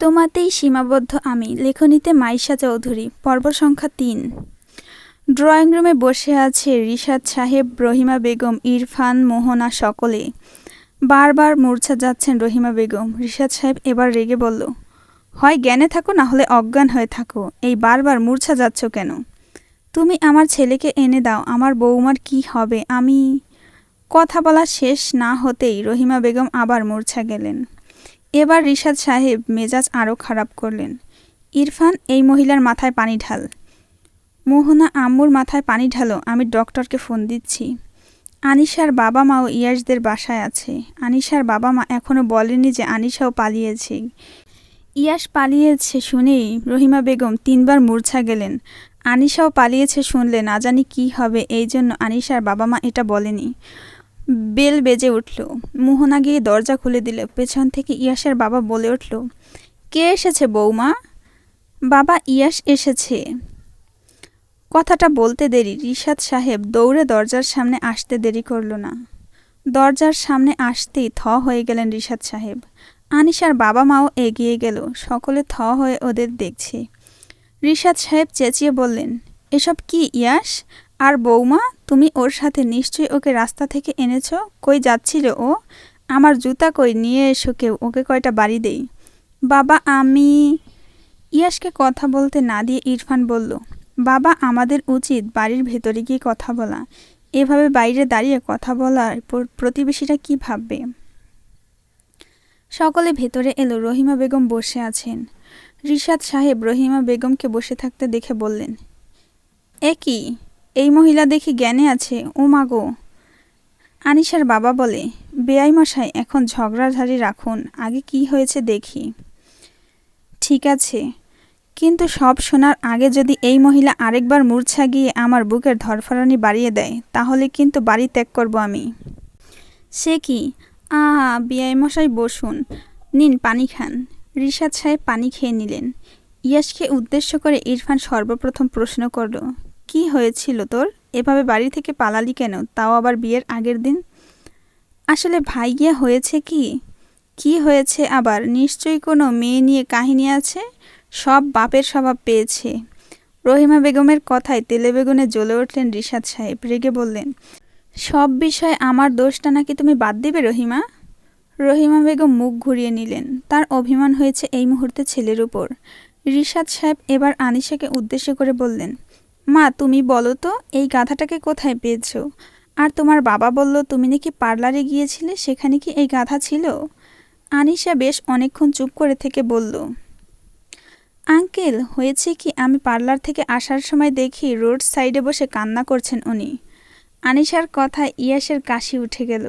তোমাতেই সীমাবদ্ধ আমি, লেখনীতে মাইশা চৌধুরী পর্ব সংখ্যা তিন। ড্রয়িং রুমে বসে আছে রিশাদ সাহেব, রহিমা বেগম, ইরফান, মোহনা সকলে। বারবার মূর্ছা যাচ্ছেন রহিমা বেগম। রিশাদ সাহেব এবার রেগে বলল, হয় জ্ঞানে থাকো, না হলে অজ্ঞান হয়ে থাকো। এই বারবার মূর্ছা যাচ্ছ কেন? তুমি আমার ছেলেকে এনে দাও, আমার বৌমার কি হবে? আমি কথা বলা শেষ না হতেই রহিমা বেগম আবার মূর্ছা গেলেন। এবার রিশাদ সাহেব মেজাজ আরও খারাপ করলেন। ইরফান, এই মহিলার মাথায় পানি ঢাল। মোহনা আম্মুর মাথায় পানি ঢালো, আমি ডক্টরকে ফোন দিচ্ছি। আনিশার বাবা মাও ইয়াসদের বাসায় আছে। আনিশার বাবা মা এখনও বলেনি যে আনিশাও পালিয়েছে। ইয়াস পালিয়েছে শুনেই রহিমা বেগম তিনবার মূর্ছা গেলেন। আনিশাও পালিয়েছে শুনলে না জানি কী হবে, এই জন্য আনিশার বাবা মা এটা বলেনি। বেল বেজে উঠল। মোহনা গিয়ে দরজা খুলে দিল। পেছন থেকে ইয়াসের বাবা বলে উঠল, কে এসেছে বৌমা? বাবা, ইয়াস এসেছে। কথাটা বলতে দেরি। রিশাদ সাহেব দৌড়ে দরজার সামনে আসতে দেরি করল না। দরজার সামনে আসতেই থ হয়ে গেলেন রিশাদ সাহেব। আনিশার বাবা মাও এগিয়ে গেল। সকলে থ হয়ে ওদের দেখছে। রিশাদ সাহেব চেঁচিয়ে বললেন, এসব কি, ইয়াস? আর বৌমা তুমি ওর সাথে নিশ্চয়ই ওকে রাস্তা থেকে এনেছ? কই যাচ্ছিল ও? আমার জুতা কই? নিয়ে এসো কেউ, ওকে কয়টা বাড়ি দেই। বাবা, আমি ইয়াসকে কথা বলতে না দিয়ে ইরফান বলল, বাবা, আমাদের উচিত বাড়ির ভেতরে গিয়ে কথা বলা। এভাবে বাইরে দাঁড়িয়ে কথা বলার প্র- প্রতিবেশীরা কি ভাববে? সকলে ভেতরে এলো, রহিমা বেগম বসে আছেন। রিশাদ সাহেব রহিমা বেগমকে বসে থাকতে দেখে বললেন, এ কি? এই মহিলা দেখি জ্ঞানে আছে ও মাগো আনিশার বাবা বলে, বেআই মশাই, এখন ঝগড়াঝাড়ি রাখুন, আগে কি হয়েছে দেখি। ঠিক আছে, কিন্তু সব শোনার আগে যদি এই মহিলা আরেকবার মূর্ছা গিয়ে আমার বুকের ধরফরানি বাড়িয়ে দেয়, তাহলে কিন্তু বাড়ি ত্যাগ করব আমি। সে কি? আ, বিআই মশাই বসুন। নিন পানি খান। রিশাদ সাহেব পানি খেয়ে নিলেন। ইয়াসকে উদ্দেশ্য করে ইরফান সর্বপ্রথম প্রশ্ন করল কি হয়েছিল তোর? এভাবে বাড়ি থেকে পালালি কেন? তাও আবার বিয়ের আগের দিন? আসলে ভাইয়া হয়েছে কি? কি হয়েছে আবার? নিশ্চয়ই কোনো মেয়ে নিয়ে কাহিনী আছে? সব বাপের স্বভাব পেয়েছে। রহিমা বেগমের কথায় তেলে বেগুনে জ্বলে উঠলেন রিশাদ সাহেব। রেগে বললেন, সব বিষয়ে আমার দোষটা নাকি তুমি বাদ দিবে রহিমা? রহিমা বেগম মুখ ঘুরিয়ে নিলেন। তার অভিমান হয়েছে এই মুহূর্তে ছেলের উপর। রিশাদ সাহেব এবার আনিশাকে উদ্দেশ্য করে বললেন মা, তুমি বলো তো, এই গাধাটাকে কোথায় পেয়েছ? আর তোমার বাবা বলল, তুমি নাকি পার্লারে গিয়েছিলে, সেখানে কি এই গাধা ছিল? আনিশা বেশ অনেকক্ষণ চুপ করে থেকে বলল, আঙ্কেল, হয়েছে কি, আমি পার্লার থেকে আসার সময় দেখি রোড সাইডে বসে কান্না করছেন উনি। আনিশার কথায় ইয়াসের কাশি উঠে গেল।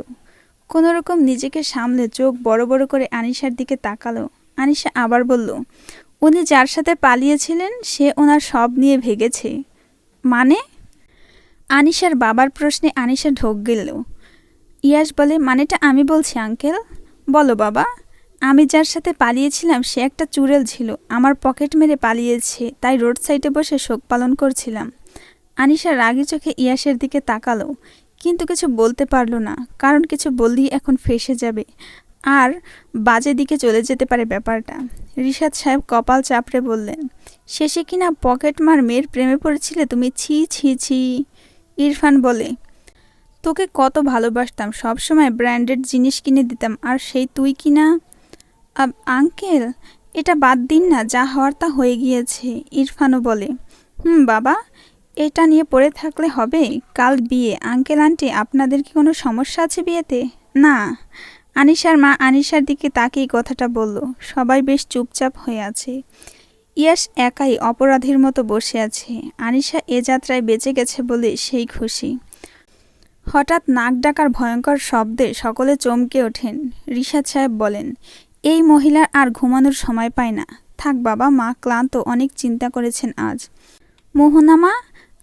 কোনো রকম নিজেকে সামলে চোখ বড় বড় করে আনিশার দিকে তাকালো। আনিশা আবার বলল, উনি যার সাথে পালিয়েছিলেন, সে ওনার সব নিয়ে ভেগেছে। মানে? আনিশার বাবার প্রশ্নে আনিশা ঢোক গেল ইয়াস বলে, মানেটা আমি বলছি, আঙ্কেল। বলো বাবা, আমি যার সাথে পালিয়েছিলাম, সে একটা চুড়েল ছিল। আমার পকেট মেরে পালিয়েছে, তাই রোড সাইডে বসে শোক পালন করছিলাম। আনিশা রাগি চোখে ইয়াসের দিকে তাকালো, কিন্তু কিছু বলতে পারল না, কারণ কিছু বললেই এখন ফেসে যাবে। আর বাজে দিকে চলে যেতে পারে ব্যাপারটা। রিশাদ সাহেব কপাল চাপড়ে বললেন, শেষে কিনা পকেট মার মেয়ের প্রেমে পড়েছিলে তুমি? ছি ছি ছি। ইরফান বলে, তোকে কত ভালোবাসতাম, সবসময় ব্র্যান্ডেড জিনিস কিনে দিতাম, আর সেই তুই কিনা আব- আঙ্কেল, এটা বাদ দিন না, যা হওয়ার তা হয়ে গিয়েছে। ইরফানও বলে, হুম, বাবা, এটা নিয়ে পড়ে থাকলে হবে, কাল বিয়ে। আঙ্কেল, আন্টি, আপনাদের কি কোনো সমস্যা আছে বিয়েতে? না আনিশার মা আনিশার দিকে তাকিয়ে কথাটা বলল, সবাই বেশ চুপচাপ হয়ে আছে। ইয়াস একাই অপরাধীর মতো বসে আছে। আনিশা এ যাত্রায় বেঁচে গেছে বলে সেই খুশি। হঠাৎ নাক ডাকার ভয়ঙ্কর শব্দে সকলে চমকে ওঠেন। রিশাদ সাহেব বলেন, এই মহিলার আর ঘুমানোর সময় পায় না। থাক বাবা, মা ক্লান্ত, অনেক চিন্তা করেছেন আজ। মোহনা মা,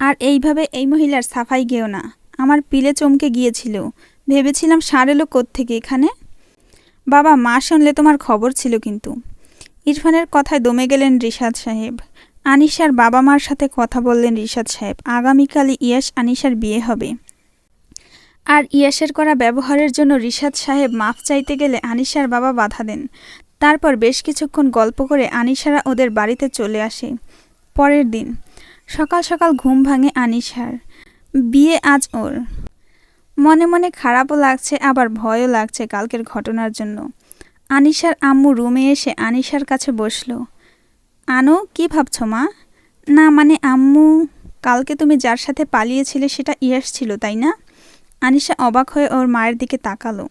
আর এইভাবে এই মহিলার সাফাই গেও না। আমার পিলে চমকে গিয়েছিল। ভেবেছিলাম সারেলো থেকে এখানে? বাবা, মা শুনলে তোমার খবর ছিল কিন্তু। ইরফানের কথায় দমে গেলেন রিশাদ সাহেব। আনিশার বাবা মার সাথে কথা বললেন রিশাদ সাহেব। আগামীকালই ইয়াস আনিশার বিয়ে হবে। আর ইয়াসের করা ব্যবহারের জন্য রিশাদ সাহেব মাফ চাইতে গেলে আনিশার বাবা বাধা দেন। তারপর বেশ কিছুক্ষণ গল্প করে আনিশারা ওদের বাড়িতে চলে আসে। পরের দিন সকাল সকাল ঘুম ভাঙে আনিশার। বিয়ে আজ ওর। মনে মনে খারাপও লাগছে, আবার ভয়ও লাগছে কালকের ঘটনার জন্য। আনিশার আম্মু রুমে এসে আনিশার কাছে বসল। আনো, কি ভাবছ মা? না মানে আম্মু, কালকে তুমি যার সাথে পালিয়েছিলে সেটা ইয়াস ছিল, তাই না? আনিশা অবাক হয়ে ওর মায়ের দিকে তাকালো।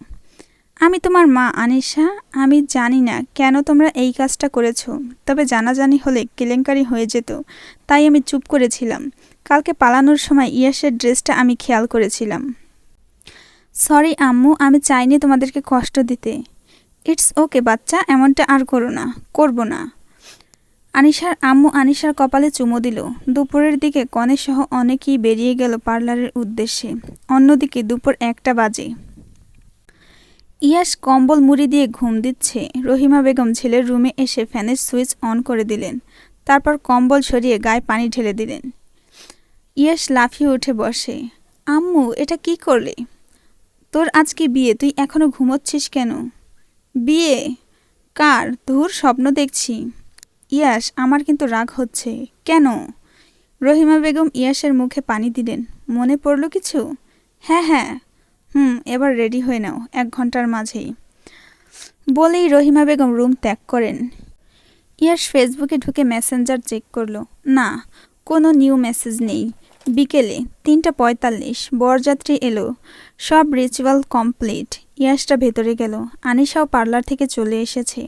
আমি তোমার মা, আনিশা। আমি জানি না কেন তোমরা এই কাজটা করেছ, তবে জানাজানি হলে কেলেঙ্কারি হয়ে যেত, তাই আমি চুপ করেছিলাম। কালকে পালানোর সময় ইয়াসের ড্রেসটা আমি খেয়াল করেছিলাম। সরি আম্মু, আমি চাইনি তোমাদেরকে কষ্ট দিতে। ইটস ওকে বাচ্চা, এমনটা আর করো না, করব না। আনিশার, আম্মু আনিশার কপালে চুমো দিল। দুপুরের দিকে কনেসহ অনেকেই বেরিয়ে গেল পার্লারের উদ্দেশ্যে। অন্যদিকে দুপুর একটা বাজে। ইয়াস কম্বল মুড়ি দিয়ে ঘুম দিচ্ছে। রহিমা বেগম ছেলের রুমে এসে ফ্যানের সুইচ অন করে দিলেন। তারপর কম্বল সরিয়ে গায়ে পানি ঢেলে দিলেন। ইয়াস লাফিয়ে উঠে বসে। আম্মু, এটা কি করলে? তোর আজকে বিয়ে, তুই এখনও ঘুমোচ্ছিস কেন? বিয়ে? কার? ধুর স্বপ্ন দেখছি। ইয়াস, আমার কিন্তু রাগ হচ্ছে। কেন? রহিমা বেগম ইয়াসের মুখে পানি দিলেন। মনে পড়ল কিছু? হ্যাঁ হ্যাঁ। হুম, এবার রেডি হয়ে নাও, এক ঘণ্টার মাঝেই। বলেই রহিমা বেগম রুম ত্যাগ করেন। ইয়াস ফেসবুকে ঢুকে মেসেঞ্জার চেক করল। না, কোনো নিউ মেসেজ নেই। বিকেলে তিনটা পঁয়তাল্লিশ, বরযাত্রী এলো। সব রিচুয়াল কমপ্লিট ইয়াসটা ভেতরে গেল। আনিশাও পার্লার থেকে চলে এসেছে।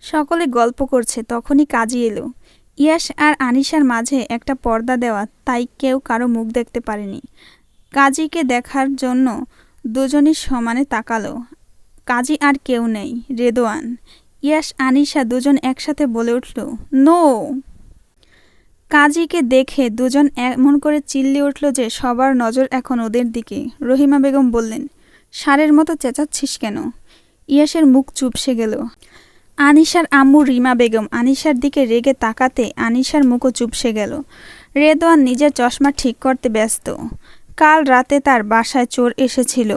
সকলে গল্প করছে, তখনই কাজী এলো। ইয়াস আর আনিশার মাঝে একটা পর্দা দেওয়া, তাই কেউ কারও মুখ দেখতে পারেনি। কাজীকে দেখার জন্য দুজনই সমানে তাকালো। কাজী আর কেউ নেই, রেদোয়ান। ইয়াস, আনিশা দুজন একসাথে বলে উঠল, নো! কাজীকে দেখে দুজন এমন করে চিল্লি উঠল যে সবার নজর এখন ওদের দিকে। রহিমা বেগম বললেন, সারের মতো চেঁচাচ্ছিস কেন? ইয়াসের মুখ চুপসে গেল। আনিশার আম্মু রিমা বেগম আনিশার দিকে রেগে তাকাতে আনিশার মুখও চুপসে গেল। রেদওয়ান নিজের চশমা ঠিক করতে ব্যস্ত। কাল রাতে তার বাসায় চোর এসেছিল।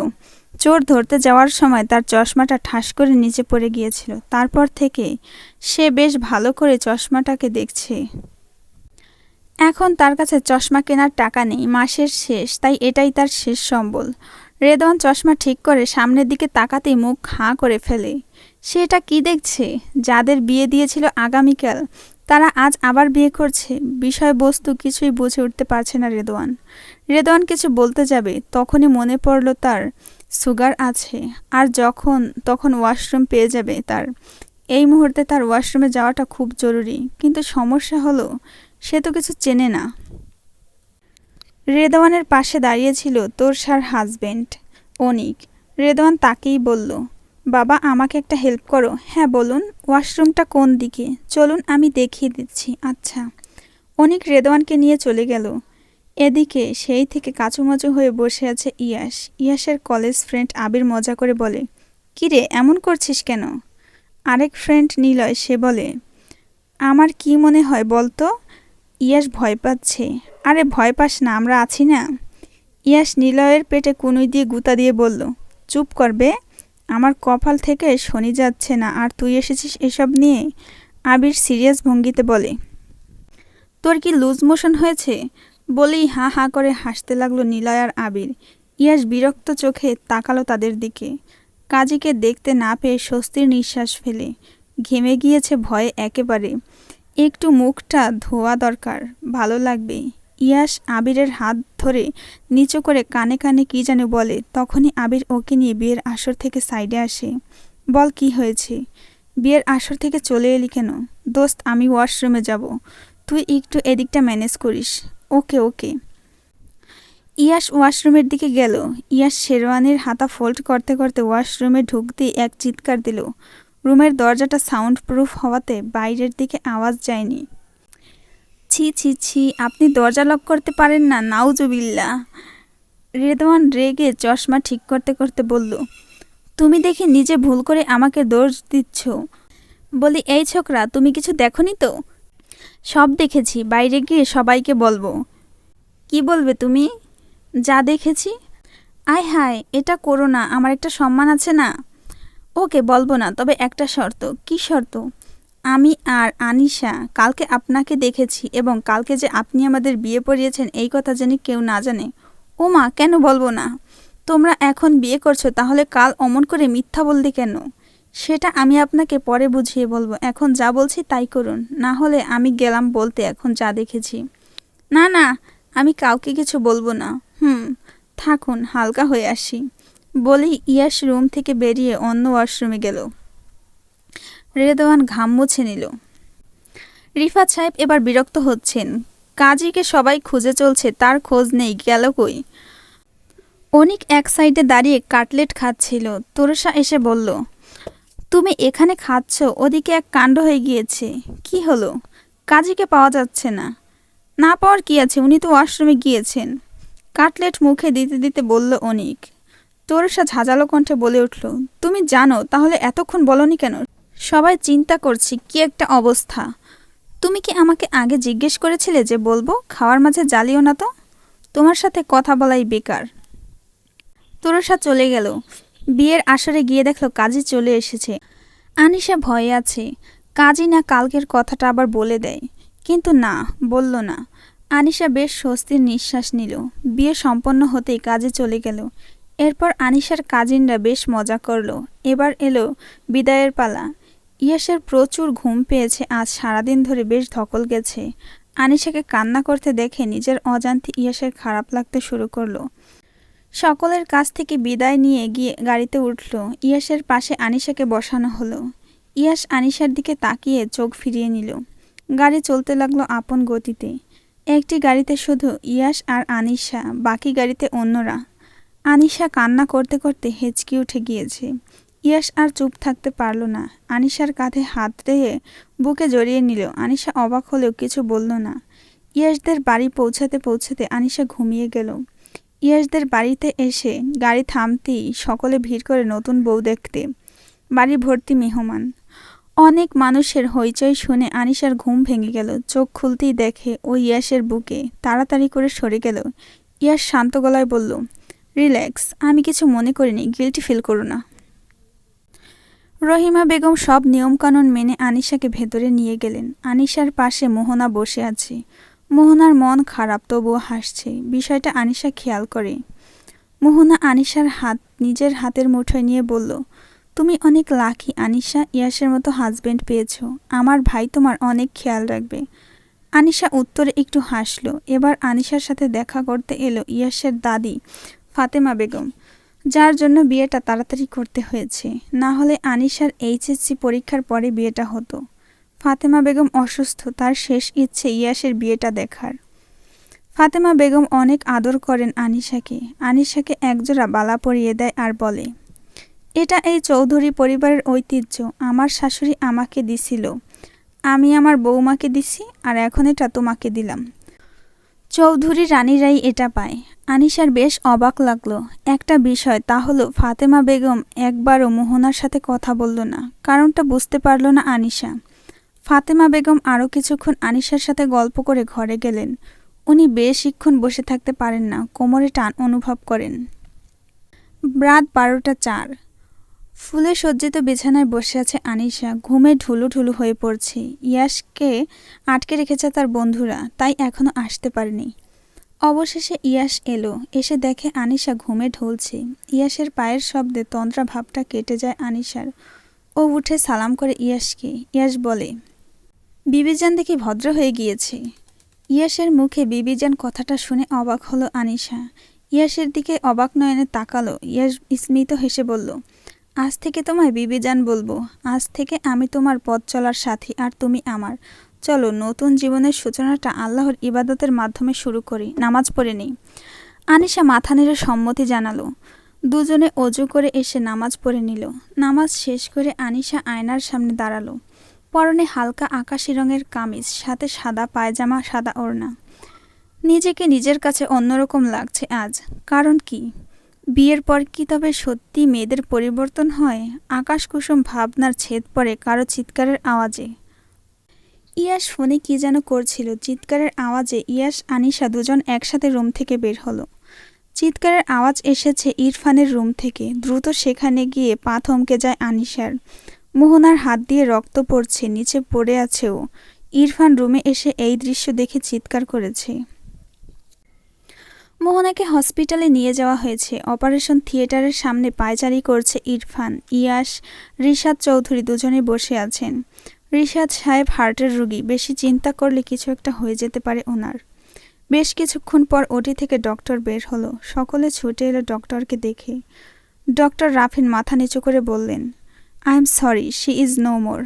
চোর ধরতে যাওয়ার সময় তার চশমাটা ঠাস করে নিচে পড়ে গিয়েছিল। তারপর থেকে সে বেশ ভালো করে চশমাটাকে দেখছে। এখন তার কাছে চশমা কেনার টাকা নেই, মাসের শেষ, তাই এটাই তার শেষ সম্বল। রেদওয়ান চশমা ঠিক করে সামনের দিকে তাকাতেই মুখ হাঁ করে ফেলে। সে এটা কী দেখছে? যাদের বিয়ে দিয়েছিল আগামীকাল, তারা আজ আবার বিয়ে করছে? বিষয়বস্তু কিছুই বুঝে উঠতে পারছে না রেদওয়ান রেদওয়ান কিছু বলতে যাবে, তখনই মনে পড়ল তার সুগার আছে, আর যখন, তখন ওয়াশরুম পেয়ে যাবে তার। এই মুহূর্তে তার ওয়াশরুমে যাওয়াটা খুব জরুরি, কিন্তু সমস্যা হলো সে তো কিছু চেনে না। রেদওয়ানের পাশে দাঁড়িয়েছিল তোরসার হাজবেন্ড, অনিক। রেদওয়ান তাকেই বলল, বাবা, আমাকে একটা হেল্প করো। হ্যাঁ বলুন, ওয়াশরুমটা কোন দিকে? চলুন, আমি দেখিয়ে দিচ্ছি। আচ্ছা। অনিক রেদওয়ানকে নিয়ে চলে গেল। এদিকে সেই থেকে কাচুমাচু হয়ে বসে আছে ইয়াস। ইয়াসের কলেজ ফ্রেন্ড আবির মজা করে বলে কিরে এমন করছিস কেন? আরেক ফ্রেন্ড নিলয়, সে বলে, আমার কি মনে হয় বলতো? ইয়াস ভয় পাচ্ছে। আরে ভয় পাস না, আমরা আছি না? ইয়াস নিলয়ের পেটে কুনুই দিয়ে গুতা দিয়ে বলল, চুপ করবে আমার কপাল থেকে শনি যাচ্ছে না, আর তুই এসেছিস এসব নিয়ে? আবির সিরিয়াস ভঙ্গিতে বলে, তোর কি লুজ মোশন হয়েছে? বলেই হা হা করে হাসতে লাগল নিলয় আর আবির। ইয়াস বিরক্ত চোখে তাকালো তাদের দিকে। কাজীকে দেখতে না পেয়ে স্বস্তির নিঃশ্বাস ফেলে। ঘেমে গিয়েছে ভয়ে একেবারে। একটু মুখটা ধোয়া দরকার, ভালো লাগবে। ইয়াস আবিরের হাত ধরে নিচু করে কানে কানে কি যেন বলে, তখনই আবির ওকে নিয়ে বিয়ের আসর থেকে সাইডে আসে। বল, কি হয়েছে? বিয়ের আসর থেকে চলে এলি কেন? দোস্ত, আমি ওয়াশরুমে যাব। তুই একটু এদিকটা ম্যানেজ করিস। ওকে ওকে। ইয়াস ওয়াশরুমের দিকে গেল। ইয়াস শেরওয়ানির হাতা ফোল্ড করতে করতে ওয়াশরুমে ঢুকতেই এক চিৎকার দিল। রুমের দরজাটা সাউন্ড প্রুফ হওয়াতে বাইরের দিকে আওয়াজ যায়নি। ছি ছি ছি, আপনি দরজা লক করতে পারেন না নাউজুবিল্লা রেদওয়ান রেগে চশমা ঠিক করতে করতে বলল, তুমি দেখি নিজে ভুল করে আমাকে দোষ দিচ্ছ। বলি, এই ছোকরা, তুমি কিছু দেখনি তো? সব দেখেছি, বাইরে গিয়ে সবাইকে বলব। কি বলবে তুমি? যা দেখেছি। আয় হায়, এটা করো না, আমার একটা সম্মান আছে না? ওকে বলব না, তবে একটা শর্ত। কি শর্ত? আমি আর আনিশা কালকে আপনাকে দেখেছি এবং কালকে যে আপনি আমাদের বিয়ে পড়িয়েছেন এই কথা জানি কেউ না জানে। ও মা কেন বলব না? তোমরা এখন বিয়ে করছ, তাহলে কাল অমন করে মিথ্যা বললি কেন? সেটা আমি আপনাকে পরে বুঝিয়ে বলব। এখন যা বলছি তাই করুন। না হলে আমি গেলাম বলতে এখন যা দেখেছি। না না, আমি কাউকে কিছু বলব না। হুম, থাকুন, হালকা হয়ে আসি। বলেই ইয়াস রুম থেকে বেরিয়ে অন্য ওয়াশরুমে গেল। রেদওয়ান ঘাম মুছে নিল। রিফাত সাহেব এবার বিরক্ত হচ্ছেন। কাজীকে সবাই খুঁজে চলছে, তার খোঁজ নেই, গেল কই? অনিক এক সাইডে দাঁড়িয়ে কাটলেট খাচ্ছিল। তোরসা এসে বলল, তুমি এখানে খাচ্ছ, ওদিকে এক কাণ্ড হয়ে গিয়েছে। কি হলো? কাজীকে পাওয়া যাচ্ছে না। না পাওয়ার কি আছে? উনি তো ওয়াশরুমে গিয়েছেন। কাটলেট মুখে দিতে দিতে বলল অনিক তোরসা ঝাঁঝালো কণ্ঠে বলে উঠল, তুমি জানো, তাহলে এতক্ষণ বলনি কেন? সবাই চিন্তা করছি, কি একটা অবস্থা। তুমি কি আমাকে আগে জিজ্ঞেস করেছিলে যে বলব, খাওয়ার মাঝে জ্বালিও না তো? তোমার সাথে কথা বলাই বেকার। তোরসা চলে গেল। বিয়ের আসরে গিয়ে দেখল কাজী চলে এসেছে। আনিশা ভয়ে আছে। কাজী না কালকের কথাটা আবার বলে দেয়। কিন্তু না, বলল না। আনিশা বেশ স্বস্তির নিঃশ্বাস নিল। বিয়ে সম্পন্ন হতেই কাজে চলে গেল। এরপর আনিশার কাজিনরা বেশ মজা করল। এবার এলো বিদায়ের পালা। ইয়াসের প্রচুর ঘুম পেয়েছে, আজ সারাদিন ধরে বেশ ধকল গেছে। আনিশাকে কান্না করতে দেখে নিজের অজান্তে ইয়াসের খারাপ লাগতে শুরু করল। সকলের কাছ থেকে বিদায় নিয়ে গিয়ে গাড়িতে উঠল। ইয়াসের পাশে আনিশাকে বসানো হলো। ইয়াস আনিশার দিকে তাকিয়ে চোখ ফিরিয়ে নিল। গাড়ি চলতে লাগল আপন গতিতে। একটি গাড়িতে শুধু ইয়াস আর আনিশা, বাকি গাড়িতে অন্যরা। আনিশা কান্না করতে করতে হেঁচকি উঠে গিয়েছে। ইয়াস আর চুপ থাকতে পারল না। আনিশার কাঁধে হাত দিয়ে বুকে জড়িয়ে নিল। আনিশা অবাক হলেও কিছু বলল না। ইয়াসদের বাড়ি পৌঁছাতে পৌঁছাতে আনিশা ঘুমিয়ে গেল। ইয়াসদের বাড়িতে এসে গাড়ি থামতেই সকলে ভিড় করে নতুন বউ দেখতে। বাড়ি ভর্তি মেহমান। অনেক মানুষের হইচই শুনে আনিশার ঘুম ভেঙে গেল। চোখ খুলতেই দেখে ও ইয়াসের বুকে তাড়াতাড়ি করে সরে গেল। ইয়াস শান্ত গলায় বলল রিল্যাক্স আমি কিছু মনে করিনি গিলটি ফিল করো না। রহিমা বেগম সব নিয়মকানুন মেনে আনিশাকে ভেতরে নিয়ে গেলেন। আনিশার পাশে মোহনা বসে আছে। মোহনার মন খারাপ, তবুও হাসছে। বিষয়টা আনিশা খেয়াল করে। মোহনা আনিশার হাত, নিজের হাতের মুঠোয় নিয়ে বলল, তুমি অনেক লাকি আনিশা। ইয়াসের মতো হাজবেন্ড পেয়েছ। আমার ভাই তোমার অনেক খেয়াল রাখবে। আনিশা উত্তরে একটু হাসলো। এবার আনিশার সাথে দেখা করতে এলো ইয়াসের দাদি। ফাতেমা বেগম, যার জন্য বিয়েটা তাড়াতাড়ি করতে হয়েছে। না হলে আনিশার এইচএসসি পরীক্ষার পরে বিয়েটা হতো। ফাতেমা বেগম অসুস্থ, তার শেষ ইচ্ছে ইয়াসের বিয়েটা দেখার। ফাতেমা বেগম অনেক আদর করেন আনিশাকে। আনিশাকে একজোড়া বালা পরিয়ে দেয় আর বলে, এটা এই চৌধুরী পরিবারের ঐতিহ্য। আমার শাশুড়ি আমাকে দিছিল। আমি আমার বৌমাকে দিছি আর এখন এটা তোমাকে দিলাম। চৌধুরী রানীরাই এটা পায়। আনিশার বেশ অবাক লাগল। একটা বিষয়, তা হলো ফাতেমা বেগম একবারও মোহনার সাথে কথা বলল না। কারণটা বুঝতে পারল না আনিশা। ফাতেমা বেগম আরও কিছুক্ষণ আনিশার সাথে গল্প করে ঘরে গেলেন। উনি বেশিক্ষণ বসে থাকতে পারেন না, কোমরে টান অনুভব করেন। রাত বারোটা চার। ফুলে সজ্জিত বিছানায় বসে আছে আনিশা। ঘুমে ঢুলু ঢুলু হয়ে পড়ছে। ইয়াসকে আটকে রেখেছে তার বন্ধুরা, তাই এখনও আসতে পারেনি। অবশেষে ইয়াস এলো, এসে দেখে আনিশা ঘুমে ঢলছে। ইয়াসের পায়ের শব্দে তন্দ্রা ভাবটা কেটে যায় আনিশার। ও উঠে সালাম করে ইয়াসকে ইয়াস বলে, বিবিজান দেখি ভদ্র হয়ে গিয়েছে। ইয়াসের মুখে বিবিজান কথাটা শুনে অবাক হলো আনিশা। ইয়াসের দিকে অবাক নয়নে তাকালো। ইয়াস স্মিত হেসে বলল, আজ থেকে তোমায় বিবিজান বলব। আজ থেকে আমি তোমার পথ চলার সাথী আর তুমি আমার। চলো নতুন জীবনের সূচনাটা আল্লাহর ইবাদতের মাধ্যমে শুরু করি, নামাজ পড়ে নেই। আনিশা মাথা নেড়ে সম্মতি জানালো। দুজনে অজু করে এসে নামাজ পড়ে নিল। নামাজ শেষ করে আনিশা আয়নার সামনে দাঁড়াল। পরনে হালকা আকাশি রঙের কামিজ, সাথে সাদা পায়জামা, সাদা ওড়না। নিজেকে নিজের কাছে অন্যরকম লাগছে আজ। কারণ কি? বিয়ের পর কি তবে সত্যি মেয়েদের পরিবর্তন হয়? আকাশ কুসুম ভাবনার ছেদ পড়ে কারও চিৎকারের আওয়াজে। ইয়াস ফোনে কি যেন করছিল, চিৎকারের আওয়াজে ইয়াস, আনিশা দুজন একসাথে রুম থেকে বের হলো। চিৎকারের আওয়াজ এসেছে ইরফানের রুম থেকে। দ্রুত সেখানে গিয়ে পা থমকে যায় আনিশার। মোহনার হাত দিয়ে রক্ত পড়ছে, নিচে পড়ে আছে ও। ইরফান রুমে এসে এই দৃশ্য দেখে চিৎকার করেছে। মোহনাকে হসপিটালে নিয়ে যাওয়া হয়েছে। অপারেশন থিয়েটারের সামনে পায়চারি করছে ইরফান, ইয়াস, রিশাদ চৌধুরী দুজনে বসে আছেন। রিশাদ সাহেব হার্টের রোগী। বেশি চিন্তা করলে কিছু একটা হয়ে যেতে পারে ওনার। বেশ কিছুক্ষণ পর ওটি থেকে ডক্টর বের হলো। সকলে ছুটে এলো ডক্টরকে দেখে। ডক্টর রাফিন মাথা নিচু করে বললেন I am sorry she is no more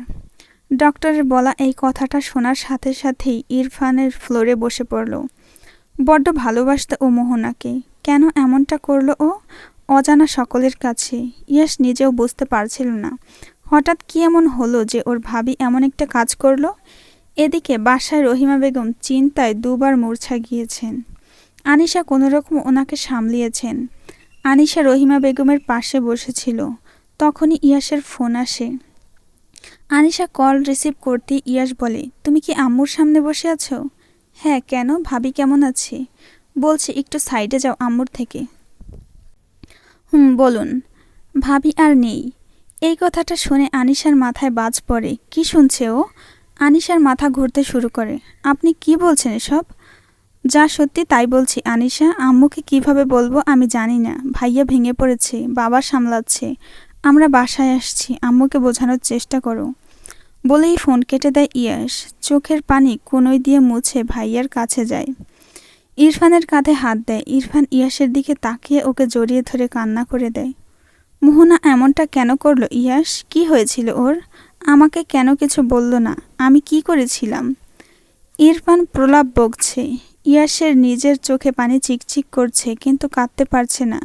ডক্টরের বলা এই কথাটা শোনার সাথে সাথেই ইরফানের ফ্লোরে বসে পড়ল। বড্ড ভালোবাসত ও মোহনাকে। কেন এমনটা করল ও? অজানা সকলের কাছে। ইয়াস নিজেও বুঝতে পারছিল না। হঠাৎ কি এমন হলো যে ওর ভাবি এমন একটা কাজ করল? এদিকে বাসায় রহিমা বেগম চিন্তায় দুবার মূর্ছা গিয়েছেন। আনিশা কোনোরকম ওনাকে সামলিয়েছেন। আনিশা রহিমা বেগমের পাশে বসেছিল। তখনই ইয়াসের ফোন আসে। আনিশা কল রিসিভ করতে ইয়াস বলে, তুমি কি আম্মুর সামনে বসে আছো? হ্যাঁ কেন? ভাবি কেমন আছে? বলছি, একটু সাইডে যাও আম্মুর থেকে। হুম, বলুন। ভাবি আর নেই। এই কথাটা শুনে আনিশার মাথায় বাজ পড়ে। কি শুনছে ও? আনিশার মাথা ঘুরতে শুরু করে। আপনি কি বলছেন এসব? যা সত্যি তাই বলছি আনিশা। আম্মুকে কীভাবে বলব আমি জানি না। ভাইয়া ভেঙে পড়েছে, বাবা সামলাচ্ছে। আমরা বাসায় আসছি, আম্মুকে বোঝানোর চেষ্টা করো। বলেই ফোন কেটে দেয় ইয়াস চোখের পানি কোনোই দিয়ে মুছে ভাইয়ার কাছে যায়। ইরফানের কাঁধে হাত দেয়। ইরফান ইয়াসের দিকে তাকিয়ে ওকে জড়িয়ে ধরে কান্না করে দেয়। মোহনা এমনটা কেন করল ইয়াস কি হয়েছিল ওর? আমাকে কেন কিছু বলল না? আমি কি করেছিলাম? ইরফান প্রলাপ বকছে। ইয়াসের নিজের চোখে পানি চিকচিক করছে, কিন্তু কাঁদতে পারছে না।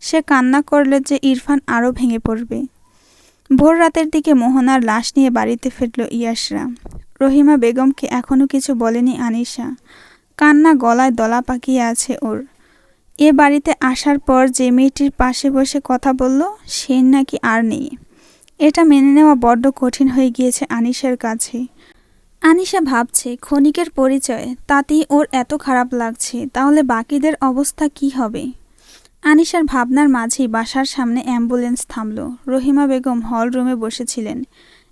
সে কান্না করলে যে ইরফান আরও ভেঙে পড়বে। ভোর রাতের দিকে মোহনার লাশ নিয়ে বাড়িতে ফিরল ইয়াসরা রহিমা বেগমকে এখনও কিছু বলেনি আনিশা। কান্না গলায় দলা পাকিয়ে আছে ওর। এ বাড়িতে আসার পর যে মেয়েটির পাশে বসে কথা বলল, সে নাকি আর নেই। এটা মেনে নেওয়া বড্ড কঠিন হয়ে গিয়েছে আনিশার কাছে। আনিশা ভাবছে, ক্ষণিকের পরিচয়, তাতেই ওর এত খারাপ লাগছে, তাহলে বাকিদের অবস্থা কি হবে? আনিশার ভাবনার মাঝেই বাসার সামনে অ্যাম্বুলেন্স থামল। রহিমা বেগম হল রুমে বসেছিলেন।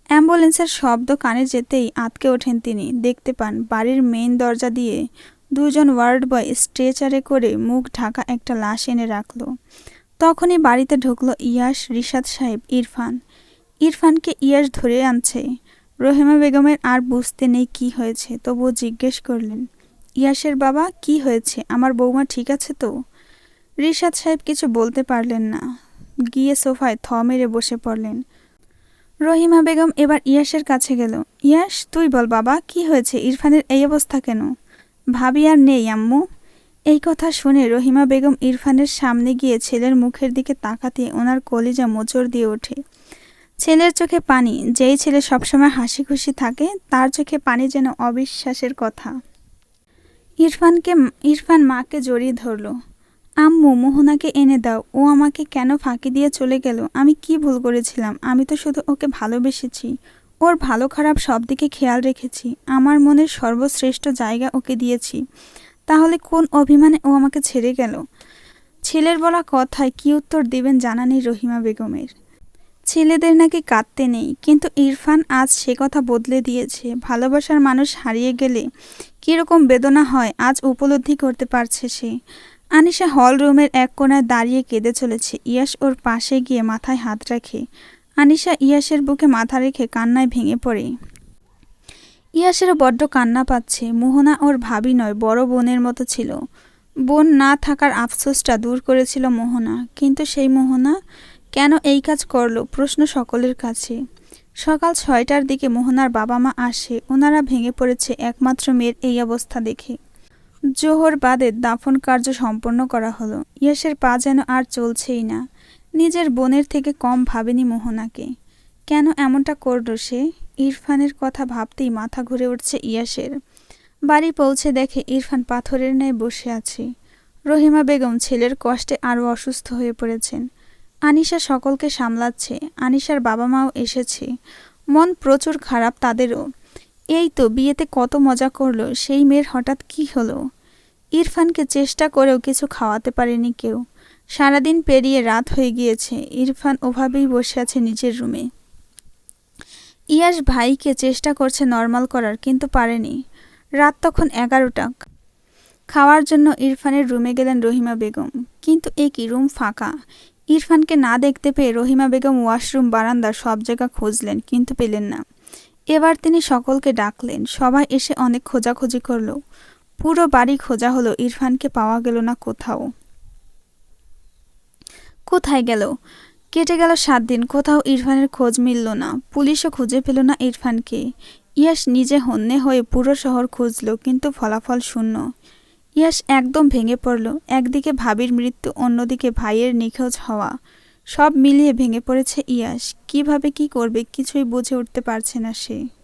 অ্যাম্বুলেন্সের শব্দ কানে যেতেই আতকে ওঠেন তিনি। দেখতে পান, বাড়ির মেইন দরজা দিয়ে দুজন ওয়ার্ড বয় স্ট্রেচারে করে মুখ ঢাকা একটা লাশ এনে রাখল। তখনই বাড়িতে ঢুকলো ইয়াস রিশাদ সাহেব ইরফান। ইরফানকে ইয়াস ধরে আনছে। রহিমা বেগমের আর বুঝতে নেই কি হয়েছে, তবুও জিজ্ঞেস করলেন ইয়াসের বাবা, কি হয়েছে? আমার বৌমা ঠিক আছে তো? রিশাদ সাহেব কিছু বলতে পারলেন না। গিয়ে সোফায় থ মেরে বসে পড়লেন। রহিমা বেগম এবার ইয়াসের কাছে গেল ইয়াস তুই বল বাবা, কি হয়েছে? ইরফানের এই অবস্থা কেন? ভাবি আর নেই, আম্মু। এই কথা শুনে রহিমা বেগম ইরফানের সামনে গিয়ে ছেলের মুখের দিকে তাকাতে ওনার কলিজা মোচড় দিয়ে ওঠে। ছেলের চোখে পানি, যেই ছেলে সবসময় হাসি খুশি থাকে, তার চোখে পানি যেন অবিশ্বাসের কথা। ইরফানকে, ইরফান মাকে জড়িয়ে ধরল। আম্মু, মোহনাকে এনে দাও, ও আমাকে কেন ফাঁকি দিয়ে চলে গেল? আমি কি ভুল করেছিলাম? আমি তো শুধু ওকে ভালোবেসেছি। ওর ভালো খারাপ সব দিকে খেয়াল রেখেছি। আমার মনের সর্বশ্রেষ্ঠ জায়গা ওকে দিয়েছি। তাহলে কোন অভিমানে ও আমাকে ছেড়ে গেল? ছেলের বলা কথায় কি উত্তর দেবেন জানা নেই রহিমা বেগমের। ছেলেদের নাকি কাঁদতে নেই, কিন্তু ইরফান আজ সে কথা বদলে দিয়েছে। ভালোবাসার মানুষ হারিয়ে গেলে কীরকম বেদনা হয়, আজ উপলব্ধি করতে পারছে সে। আনিশা হল রুমের এক কোনায় দাঁড়িয়ে কেঁদে চলেছে। ইয়াস ওর পাশে গিয়ে মাথায় হাত রাখে। আনিশা ইয়াসের বুকে মাথা রেখে কান্নায় ভেঙে পড়ে। ইয়াসেরও বড্ড কান্না পাচ্ছে। মোহনা ওর ভাবি নয়, বড় বোনের মতো ছিল। বোন না থাকার আফসোসটা দূর করেছিল মোহনা। কিন্তু সেই মোহনা কেন এই কাজ করল? প্রশ্ন সকলের কাছে। সকাল ছয়টার দিকে মোহনার বাবা মা আসে। ওনারা ভেঙে পড়েছে একমাত্র মেয়ের এই অবস্থা দেখে। জোহর বাদে দাফন কার্য সম্পন্ন করা হলো। ইয়াসের পা যেন আর চলছেই না। নিজের বোনের থেকে কম ভাবেনি মোহনাকে। কেন এমনটা করল সে? ইরফানের কথা ভাবতেই মাথা ঘুরে উঠছে ইয়াসের। বাড়ি পৌঁছে দেখে ইরফান পাথরের ন্যায় বসে আছে। রহিমা বেগম ছেলের কষ্টে আরও অসুস্থ হয়ে পড়েছেন। আনিশা সকলকে সামলাচ্ছে, আনিশার বাবা মাও এসেছে। মন প্রচুর খারাপ তাদেরও। এই তো বিয়েতে কত মজা করল, সেই মেয়ের হঠাৎ কি হলো? ইরফানকে চেষ্টা করেও কিছু খাওয়াতে পারেনি কেউ। সারাদিন পেরিয়ে রাত হয়ে গিয়েছে। ইরফান ওভাবেই বসে আছে নিজের রুমে। ইয়াস ভাইকে চেষ্টা করছে নর্মাল করার, কিন্তু পারেনি। রাত তখন এগারোটা। খাওয়ার জন্য ইরফানের রুমে গেলেন রহিমা বেগম। কিন্তু এ কি, রুম ফাঁকা? ইরফানকে না দেখতে পেয়ে রহিমা বেগম ওয়াশরুম বারান্দা সব জায়গা খুঁজলেন, কিন্তু পেলেন না। এবার তিনি সকলকে ডাকলেন। সবাই এসে অনেক খোঁজাখুঁজি করল। পুরো বাড়ি খোঁজা হলো, ইরফানকে পাওয়া গেল না কোথাও। কোথায় গেল? কেটে গেল সাত দিন। কোথাও ইরফানের খোঁজ মিলল না। পুলিশও খুঁজে পেল না ইরফানকে। ইয়াস নিজে হন্যে হয়ে পুরো শহর খুঁজল, কিন্তু ফলাফল শূন্য। ইয়াস একদম ভেঙে পড়ল। একদিকে ভাবির মৃত্যু, অন্যদিকে ভাইয়ের নিখোঁজ হওয়া। সব মিলিয়ে ভেঙে পড়েছে ইয়াস। কীভাবে কি করবে কিছুই বুঝে উঠতে পারছে না সে।